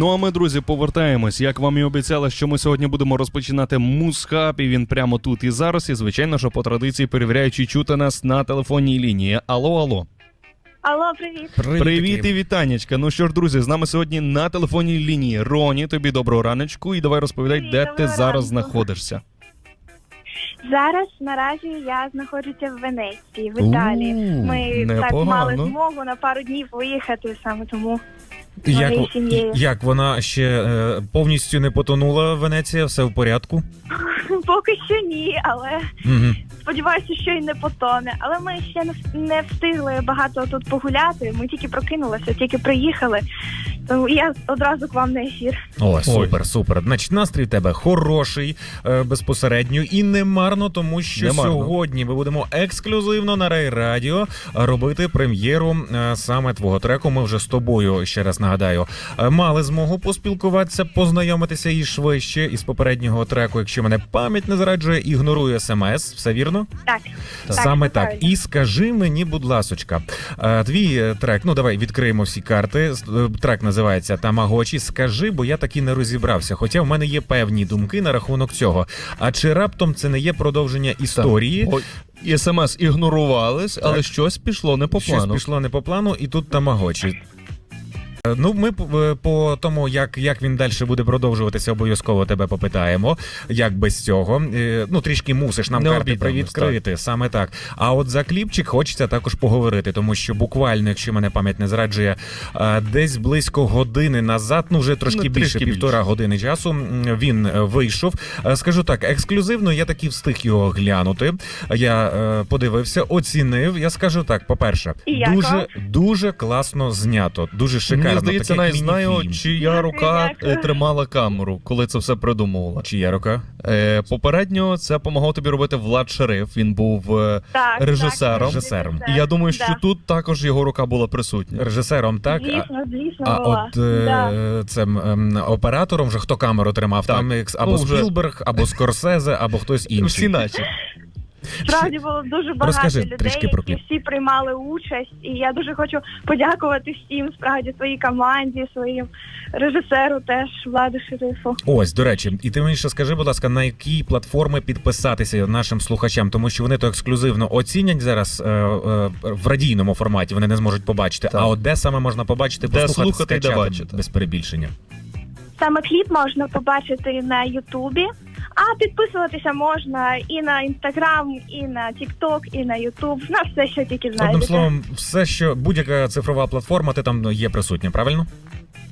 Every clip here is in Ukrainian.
Ну а ми, друзі, повертаємось. Як вам і обіцяли, що ми сьогодні будемо розпочинати мусхаб, і він прямо тут і зараз. І звичайно, що по традиції перевіряючи чути нас на телефонній лінії. Алло, алло. Алло, привіт. Привіт і вітанечка. Ну що ж, друзі, з нами сьогодні на телефонній лінії Роні. Тобі доброго раночку, і давай розповідай, Привіт, де ти доброго зараз знаходишся. Зараз наразі я знаходжуся в Венеції, в Італії. Ми так мали змогу на пару днів виїхати саме тому. Як, Моєю сім'єю. як вона ще е, повністю не потонула Венеція, все в порядку? Поки що ні, але Угу. сподіваюся, що й не потоне. Але ми ще не, в- не встигли багато тут погуляти. Ми тільки прокинулися, тільки приїхали. Тому я одразу к вам на ефір. О, супер, супер. Значить, настрій в тебе хороший е, безпосередньо і не марно, тому що Не марно. сьогодні ми будемо ексклюзивно на Рай Радіо робити прем'єру е, саме твого треку. Ми вже з тобою ще раз нагадаю, е, мали змогу поспілкуватися, познайомитися і швидше із попереднього треку. Якщо мене пам'ять не зраджує, ігнорує смс. Все вірно? Так, Саме це так. правильно. І скажи мені, будь ласочка, е, твій е, трек, ну давай відкриємо всі карти. С- е, Трек називається Тамагочі. Скажи, бо я таки не розібрався. Хоча в мене є певні думки на рахунок цього. А чи раптом це не є продовження історії? Ой, і смс ігнорувались, але щось пішло не по плану. Щось пішло не по плану, і тут Тамагочі. Е, Ну, ми по тому, як, як він далі буде продовжуватися, обов'язково тебе попитаємо. Як без цього? Е, Ну, трішки мусиш нам Не карти привідкрити, саме так. А от за кліпчик хочеться також поговорити, тому що буквально, якщо мене пам'ять не зраджує, е, десь близько години назад, ну вже трошки Ну, більше трішки півтора більше. години часу. Він е, вийшов. Е, Скажу так, ексклюзивно я таки встиг його глянути. Я е, подивився, оцінив. Я скажу так: по-перше, дуже дуже класно знято, дуже шикарно. Здається, навіть знаю, чия рука е, тримала камеру, коли це все придумувала. Чия рука? Е, попередньо це допомагав тобі робити Влад Шериф. Він був е, так. Режисером. Так, Режисером. І я думаю, що Да. тут також його рука була присутня. Режисером, так? А, Звісно, звісно, а була. от е, Да. цим ем, оператором вже хто камеру тримав? Так. Там або Ну, вже- Спілберг, або Скорсезе, або хтось інший. Всі наче. Справді було дуже багато Розкажи людей, трішки про які кліп. всі приймали участь, і я дуже хочу подякувати всім, справді своїй команді, своїм режисеру, теж владу шерифу. Ось, до речі, і ти мені ще скажи, будь ласка, на які платформи підписатися нашим слухачам, тому що вони то ексклюзивно оцінять зараз е, е, в радійному форматі, вони не зможуть побачити. Так. А от де саме можна побачити, Де послухати, слухати і де скачати бачити. без перебільшення. Саме кліп можна побачити на Ютубі, а підписуватися можна і на Інстаграм, і на Тікток, і на Ютуб. На все, що тільки Одним знайдете. словом, все, що будь-яка цифрова платформа, ти там є присутня, правильно?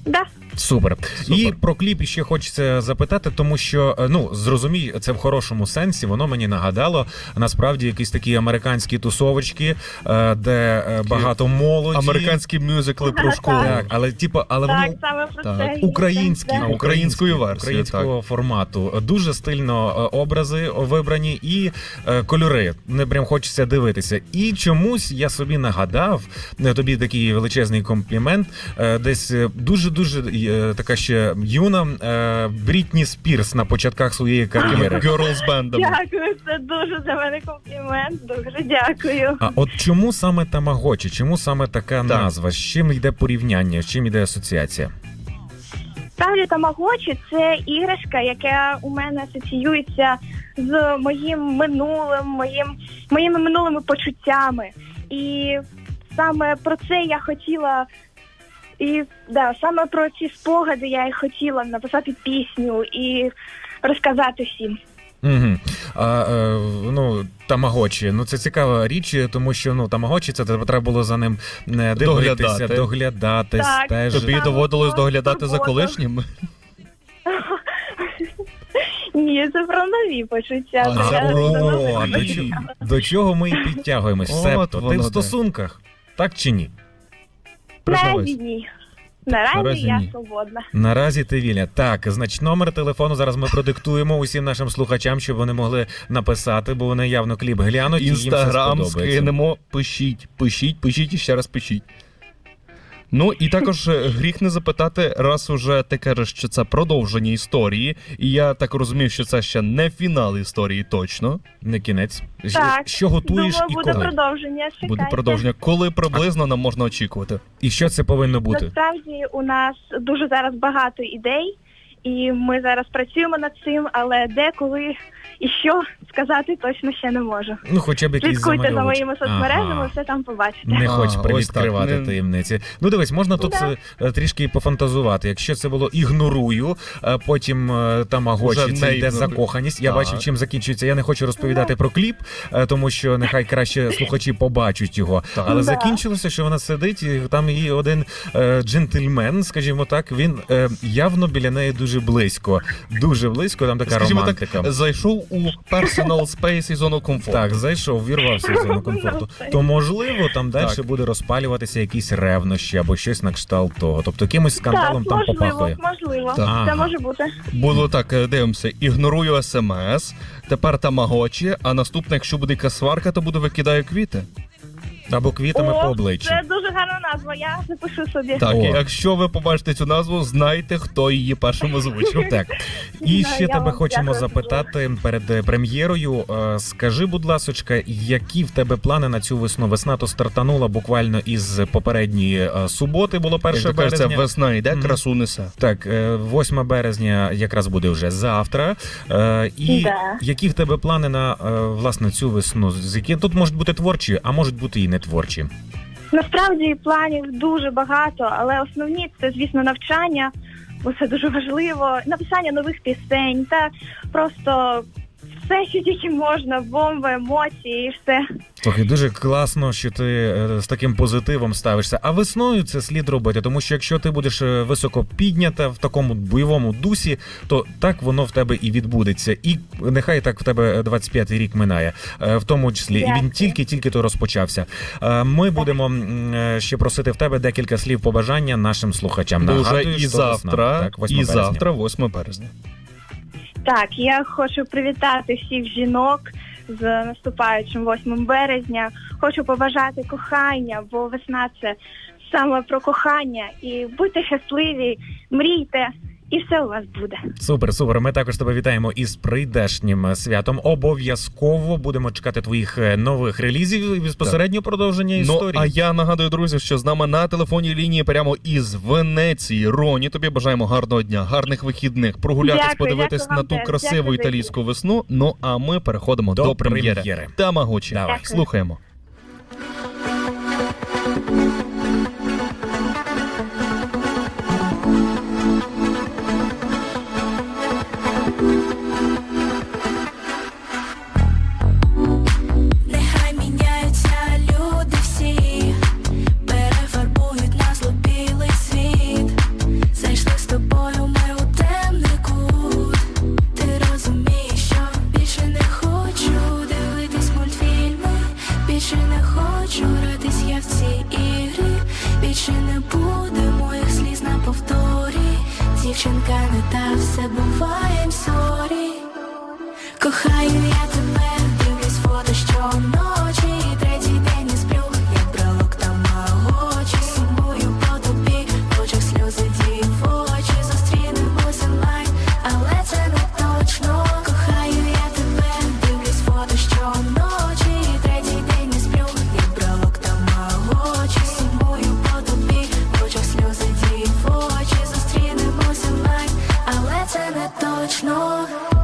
Да. Супер. Супер. І про кліп ще хочеться запитати, тому що е, ну зрозумій, це в хорошому сенсі. Воно мені нагадало насправді якісь такі американські тусовочки, е, де е, багато молоді. Американські мюзикли про школу. Так, але типу, але Так, воно саме про так. це. українські, є, да. українською версією, українського формату. Дуже стильно образи вибрані і кольори. Не прям хочеться дивитися. І чомусь я собі нагадав тобі такий величезний комплімент. Десь дуже дуже така ще юна е, Брітні Спірс на початках своєї кар'єри. Girls Band. Дякую, це дуже для мене комплімент. Дуже дякую. А от чому саме Тамагочі? Чому саме така Так. назва? З чим йде порівняння? З чим йде асоціація? Справді тамагочі це іграшка, яка у мене асоціюється з моїм минулим, моїм моїми минулими почуттями. І саме про це я хотіла. І да, саме про ці спогади я і хотіла написати пісню і розказати всім. Угу. А, е, ну, Тамагочі, ну це цікава річ, тому що ну Тамагочі це треба було за ним е, дивитися, Доглядати. доглядати, Так. стежити. Тобі доводилось доглядати за колишнім? Ні, це про нові почуття. А, Це я про- нові до, чого, до чого ми і підтягуємось? От Себто, ти воно в де. стосунках, так чи ні? Наразі ні. Наразі, Наразі я ні. свободна. Наразі ти вільна. Так, значить, номер телефону зараз ми продиктуємо усім нашим слухачам, щоб вони могли написати, бо вони явно кліп глянуть. і їм все Інстаграм сподобається. скинемо. Пишіть, пишіть, пишіть і ще раз пишіть. Ну і також е, гріх не запитати, раз уже ти кажеш, що це продовження історії, і я так розумію, що це ще не фінал історії точно. Не кінець. Так, Що готуєш Думаю, і буде коли? продовження. Чекайте. Буде продовження. Коли приблизно нам можна очікувати? І що це повинно бути? Насправді у нас дуже зараз багато ідей, і ми зараз працюємо над цим, але де, коли і що сказати точно ще не можу. Ну, хоча б якісь Слідкуйте за моїми соцмережами, Ага. все там побачите. Не А, хочеш ось привідкривати так. Не- таємниці. Ну дивись, можна тут Да. е, трішки пофантазувати. Якщо це було ігнорую, е, потім е, тамагочі, Уже це йде ігнорую. закоханість. Я Так. бачив, чим закінчується. Я не хочу розповідати про кліп, е, тому що нехай краще слухачі побачать його. Так. Але Да. закінчилося, що вона сидить, і там її один е, джентльмен, скажімо так, він е, явно біля неї дуже близько. Дуже близько, там така Скажімо романтика. так, зайшов у personal space і зону комфорту. Так, зайшов, вірвався в зону комфорту. То можливо там далі Так. буде розпалюватися якісь ревнощі або щось на кшталт того. Тобто якимось скандалом так, там можливо, попахує. можливо. Так. Це може бути. Було так, е, дивимося, ігнорую смс, тепер тамагочі, а наступне, якщо буде якась сварка, то буде викидаю квіти. Або квітами О, по обличчю. Це дуже гарна назва. Я запишу собі. Так, О. і якщо ви побачите цю назву, знайте, хто її першим озвучив. Так, і ще я тебе вам хочемо дякую запитати перед е, прем'єрою. е, Скажи, будь ласочка, які в тебе плани на цю весну? Весна то стартанула буквально із попередньої е, суботи. Було Як перше то березня. весна йде, Мгм. красу несе. Так, е, 8 березня якраз буде вже завтра. Е, І Да. які в тебе плани на е, власне цю весну? З які тут можуть бути творчі, а можуть бути і не творчі. Насправді планів дуже багато, але основні це, звісно, навчання, бо це дуже важливо. Написання нових пісень та просто все, що тільки можна, бомби, емоції і все. Слухай, дуже класно, що ти е, з таким позитивом ставишся. А весною це слід робити, тому що якщо ти будеш е, високо піднята в такому бойовому дусі, то так воно в тебе і відбудеться. І нехай так в тебе 25-й рік минає, е, в тому числі. І він Дякую. тільки-тільки то розпочався. Е, Ми будемо м, е, ще просити в тебе декілька слів побажання нашим слухачам. Вже Нагадую, і що завтра, весна. Так, 8 і березня. завтра, 8 березня. Так, я хочу привітати всіх жінок з наступаючим 8 березня. Хочу побажати кохання, бо весна це саме про кохання. І будьте щасливі, мрійте, і все у вас буде. Супер, супер. Ми також тебе вітаємо із прийдешнім е, святом. Обов'язково будемо чекати твоїх е, нових релізів і безпосередньо продовження Ну історії. а я нагадую, друзі, що з нами на телефонній лінії прямо із Венеції. Роні, тобі бажаємо гарного дня, гарних вихідних, прогулятись, Дякую, подивитись дякую на ту красиву Дякую італійську весну. Ну а ми переходимо до, До прем'єри. прем'єри. Тамагочі. Давай. Дякую. Слухаємо. Щуратись я в цій ігрі, більше не буде моїх сліз на повторі. Дівчинка не та все буває, сорі мене точно.